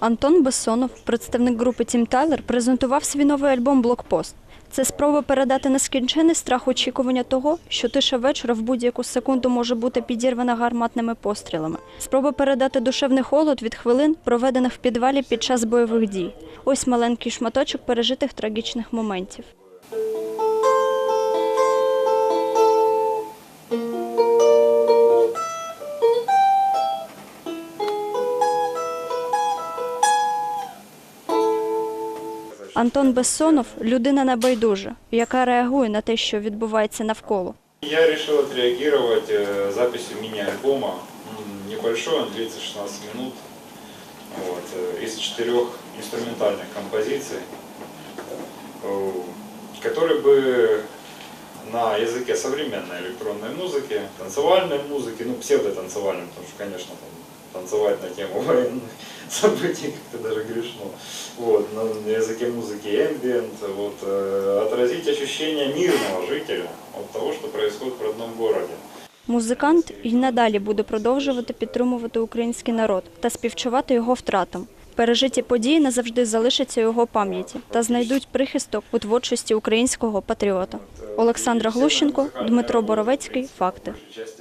Антон Бессонов, представник групи Тім Тайлер, презентував свій новий альбом Блокпост. Це спроба передати нескінчений страх очікування того, що тиша вечора в будь-яку секунду може бути підірвана гарматними пострілами. Спроба передати душевний холод від хвилин, проведених в підвалі під час бойових дій. Ось маленький шматочок пережитих трагічних моментів. Антон Бессонов людина небайдужа, яка реагує на те, що відбувається навколо. Я решил отреагировать э, записью мини-альбома. М, Небольшой, он длится 16 минут. Вот, э, из четырех инструментальных композиций, э, который бы на языке современной электронной музыки, танцевальной музыки, ну псевдотанцевальной, потому что, конечно, там, танцевать на тему военных событий как-то даже грешно. Вот, на языке музыки ambient, вот, э, отразить ощущение мирного жителя от того, что происходит в родном городе. Музикант і надалі буде продовжувати підтримувати український народ та співчувати його втратам. Пережиті події назавжди залишаться у його пам'яті та знайдуть прихисток у творчості українського патріота. Олександра Глущенко, Дмитро Боровецький. Факти. Большей части